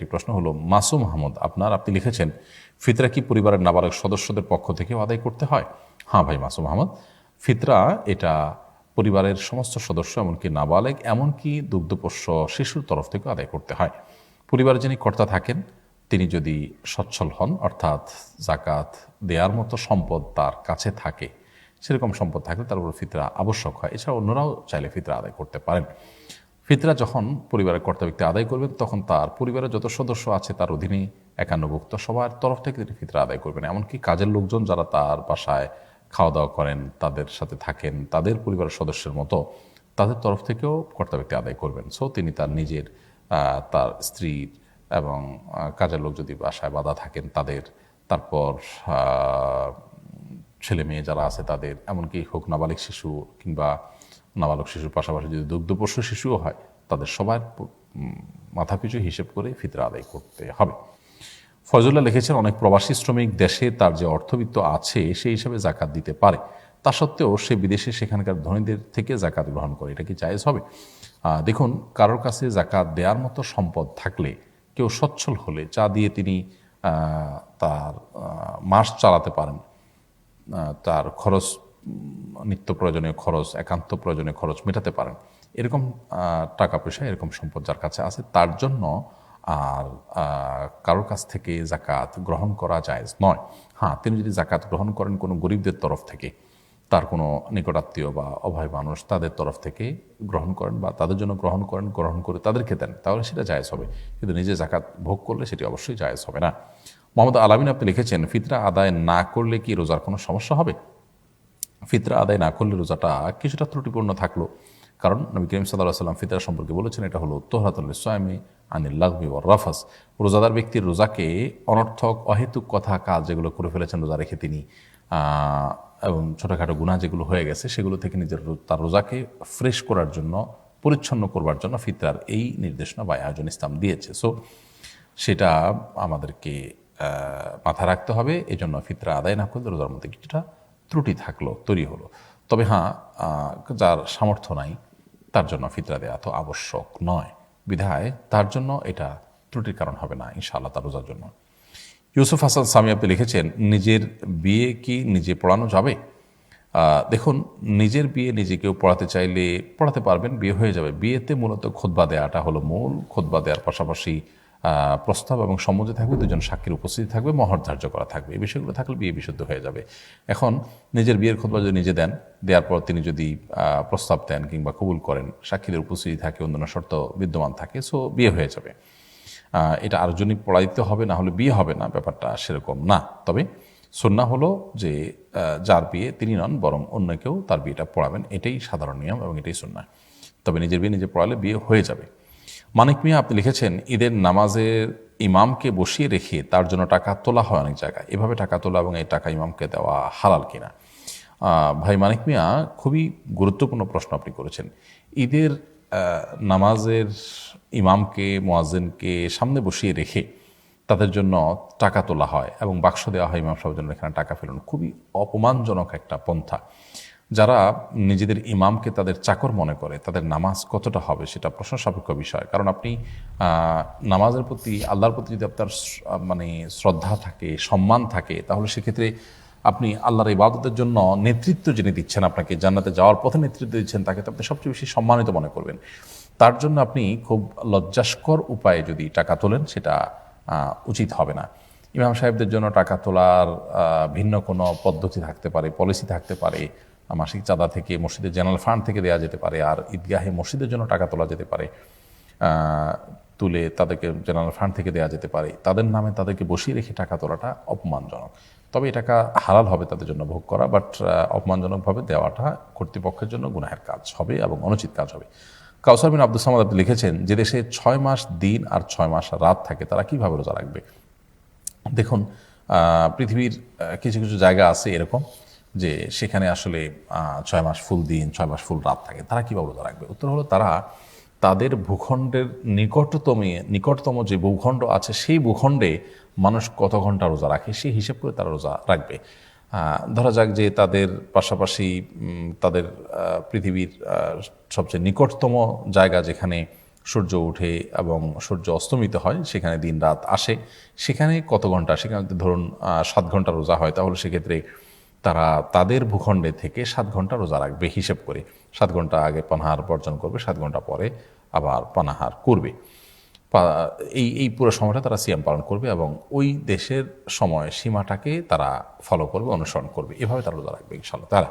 একটি প্রশ্ন হলো, মাসুম আহমদ, আপনার আপনি লিখেছেন, ফিতরা কি পরিবারের নাবালক সদস্যদের পক্ষ থেকেও আদায় করতে হয়? হ্যাঁ ভাই, মাসুম আহমদ, ফিতরা এটা পরিবারের সমস্ত সদস্য, এমনকি নাবালেক, এমনকি দুগ্ধপোষ্য শিশুর তরফ থেকেও আদায় করতে হয়। পরিবারে যিনি কর্তা থাকেন, তিনি যদি সচ্ছল হন, অর্থাৎ জাকাত দেওয়ার মতো সম্পদ তার কাছে থাকে, সেরকম সম্পদ থাকলে তার উপর ফিতরা আবশ্যক হয়। এছাড়া অন্যরাও চাইলে ফিতরা আদায় করতে পারেন। ফিতরা যখন পরিবারের কর্তা ব্যক্তি আদায় করবেন, তখন তার পরিবারের যত সদস্য আছে, তার অধীনে একান্নভুক্ত সবার তরফ থেকে তিনি ফিতরা আদায় করবেন। এমনকি কাজের লোকজন যারা তার বাসায় খাওয়া দাওয়া করেন, তাদের সাথে থাকেন, তাদের পরিবারের সদস্যের মতো তাদের তরফ থেকেও কর্তা ব্যক্তি আদায় করবেন। সো তিনি তার নিজের তার স্ত্রীর এবং কাজের লোক যদি বাসায় বাধা থাকেন, তাদের, তারপর ছেলে মেয়ে যারা আছে তাদের, এমনকি হোক নাবালিক শিশু কিংবা নাবালক শিশুর পাশাপাশি যদি দুগ্ধপোষ্য শিশুও হয়, তাদের সবার মাথাপিছু হিসেব করে ফিতরা আদায় করতে হবে। ফজলুল্লাহ লিখেছেন, অনেক প্রবাসী শ্রমিক দেশে তার যে অর্থবিত্ত আছে সেই হিসাবে জাকাত দিতে পারে। তা সত্ত্বেও সে বিদেশে সেখানকার ধনীদের থেকে জাকাত গ্রহণ করে। এটা কি জায়েজ হবে? দেখুন, কারোর কাছে জাকাত দেওয়ার মতো সম্পদ থাকলে কেউ সচ্ছল হলে যা দিয়ে তিনি তার মাস চালাতে পারেন। তার খরচ নিত্য প্রয়োজনীয় খরচ, একান্ত প্রয়োজনীয় খরচ মেটাতে পারেন। এরকম টাকা পয়সা, এরকম সম্পদ যার কাছে আছে, তার জন্য আর কারোর কাছ থেকে জাকাত গ্রহণ করা জায়েজ নয়। হ্যাঁ তিনি যদি জাকাত গ্রহণ করেন কোনো গরিবদের তরফ থেকে, তার কোনো নিকটাত্মীয় বা অভয় মানুষ তাদের তরফ থেকে গ্রহণ করেন বা তাদের জন্য গ্রহণ করেন, গ্রহণ করে তাদেরকে দেন, তাহলে সেটা জায়জ হবে। কিন্তু নিজে জাকাত ভোগ করলে সেটি অবশ্যই জায়জ হবে না। মোহাম্মদ আলামিন আপনি লিখেছেন, ফিতরা আদায় না করলে কি রোজার কোনো সমস্যা হবে? ফিতরা আদায় না করলে রোজাটা কিছুটা ত্রুটিপূর্ণ থাকল। কারণ নবী করিম সাল্লাহ সাল্লাম ফিতরা সম্পর্কে বলেছেন, এটা হলো তোহরাতুল সোয়ামী আনিল লাগবি ওর রাফাস। রোজাদার ব্যক্তির রোজাকে অনর্থক, অহেতুক কথা, কাজ যেগুলো করে ফেলেছেন রোজা রেখে তিনি এবং ছোটোখাটো গুণা যেগুলো হয়ে গেছে, সেগুলো থেকে নিজের তার রোজাকে ফ্রেশ করার জন্য, পরিচ্ছন্ন করবার জন্য ফিতরার এই নির্দেশনা বা আয়োজন ইসলাম দিয়েছে। সো, সেটা আমাদেরকে মাথা রাখতে হবে। এই জন্য ফিতরা আদায় না করলে রোজার মধ্যে কিছুটা ত্রুটি থাকল, তৈরি হলো। তবে হ্যাঁ যার সামর্থ্য নাই, তার জন্য ফিতরা দেওয়া তো আবশ্যক নয়। বিধায় তার জন্য এটা ত্রুটির কারণ হবে না, ইনশাআল্লাহ তার রোজার জন্য। ইউসুফ হাসান সামি লিখেছেন, নিজের বিয়ে কি নিজে পড়ানো যাবে? দেখুন, নিজের বিয়ে নিজে কেউ পড়াতে চাইলে পড়াতে পারবেন, বিয়ে হয়ে যাবে। বিয়েতে মূলত খোদবা দেওয়াটা হলো মূল খোদবা দেওয়ার পাশাপাশি প্রস্তাব এবং সম্মতি থাকবে, দুজন সাক্ষীর উপস্থিতি থাকবে, মহর ধার্য করা থাকবে। এই বিষয়গুলো থাকলে বিয়ে বিশুদ্ধ হয়ে যাবে। এখন নিজের বিয়ের খোদবা যদি নিজে দেন, দেওয়ার পর তিনি যদি প্রস্তাব দেন কিংবা কবুল করেন, সাক্ষীদের উপস্থিতি থাকে, অন্যান্য শর্ত বিদ্যমান থাকে সো বিয়ে হয়ে যাবে। এটা আরেকজনই পড়াইতে হবে, না হলে বিয়ে হবে না, ব্যাপারটা সেরকম না। তবে সন্না হলো যে যার বিয়ে তিনি নন, বরং অন্য কেউ তার বিয়েটা পড়াবেন, এটাই সাধারণ নিয়ম এবং এটাই সন্না তবে নিজের বিয়ে নিজে পড়ালে বিয়ে হয়ে যাবে। মানিক মিয়া, আপনি লিখেছেন, ঈদের নামাজের ইমামকে বসিয়ে রেখে তার জন্য টাকা তোলা হয় অনেক জায়গায়। এভাবে টাকা তোলা এবং এই টাকা ইমামকে দেওয়া হালাল কিনা? ভাই মানিক মিয়া, খুবই গুরুত্বপূর্ণ প্রশ্ন আপনি করেছেন। ঈদের নামাজের ইমামকে, মোয়াজ্জেনকে সামনে বসিয়ে রেখে তাদের জন্য টাকা তোলা হয় এবং বাক্স দেওয়া হয় ইমাম সাহেবের জন্য, এখানে টাকা ফেলুন। খুবই অপমানজনক একটা পন্থা। যারা নিজেদের ইমামকে তাদের চাকর মনে করে, তাদের নামাজ কতটা হবে সেটা প্রশ্ন সাপেক্ষ বিষয়। কারণ আপনি নামাজের প্রতি, আল্লাহর প্রতি যদি আপনার মানে শ্রদ্ধা থাকে, সম্মান থাকে, তাহলে সেক্ষেত্রে আপনি আল্লাহর ইবাদতের জন্য নেতৃত্ব যিনি দিচ্ছেন আপনাকে, জান্নাতে যাওয়ার পথে নেতৃত্ব দিচ্ছেন, তাকে তো আপনি সবচেয়ে বেশি সম্মানিত মনে করবেন। তার জন্য আপনি খুব লজ্জাস্কর উপায়ে যদি টাকা তোলেন, সেটা উচিত হবে না। ইমাম সাহেবদের জন্য টাকা তোলার ভিন্ন কোনো পদ্ধতি থাকতে পারে পলিসি থাকতে পারে। মাসিক চাঁদা থেকে মসজিদের জেনারেল ফান্ড থেকে দেওয়া যেতে পারে, আর ঈদগাহে মসজিদের জন্য টাকা তোলা যেতে পারে তুলে তাদেরকে জেনারেল ফান্ড থেকে দেওয়া যেতে পারে। তাদের নামে তাদেরকে বসিয়ে রেখে টাকা তোলাটা অপমানজনক। তবে এই টাকা হালাল হবে তাদের জন্য ভোগ করা, বাট অপমানজনকভাবে দেওয়াটা কর্তৃপক্ষের জন্য গুনাহের কাজ হবে এবং অনুচিত কাজ হবে। কাউসার বিন আব্দুল সামাদ আপনি লিখেছেন, যে দেশে ছয় মাস দিন আর ছয় মাস রাত থাকে, তারা কীভাবে রোজা রাখবে? দেখুন পৃথিবীর কিছু কিছু জায়গা আছে এরকম যে সেখানে আসলে ছয় মাস ফুল দিন, ছয় মাস ফুল রাত থাকে, তারা কীভাবে রোজা রাখবে? উত্তর হলো তারা তাদের ভূখণ্ডের নিকটতম নিকটতম যে ভূখণ্ড আছে, সেই ভূখণ্ডে মানুষ কত ঘণ্টা রোজা রাখে? সেই হিসেব করে তারা রোজা রাখবে। ধরা যাক যে তাদের পাশাপাশি তাদের পৃথিবীর সবচেয়ে নিকটতম জায়গা যেখানে সূর্য উঠে এবং সূর্য অস্তমিত হয়, সেখানে দিন রাত আসে। সেখানে কত ঘণ্টা? সেখানে ধরুন সাত ঘণ্টা রোজা হয়, তাহলে সেক্ষেত্রে তারা তাদের ভূখণ্ডে থেকে সাত ঘণ্টা রোজা রাখবে, হিসেব করে। সাত ঘণ্টা আগে পানাহার বর্জন করবে, সাত ঘণ্টা পরে আবার পানাহার করবে। এই এই পুরো সময়টা তারা সিএম পালন করবে এবং ওই দেশের সময় সীমাটাকে তারা ফলো করবে, অনুসরণ করবে। এভাবে তারা রোজা রাখবে ইনশাল্লাহ তারা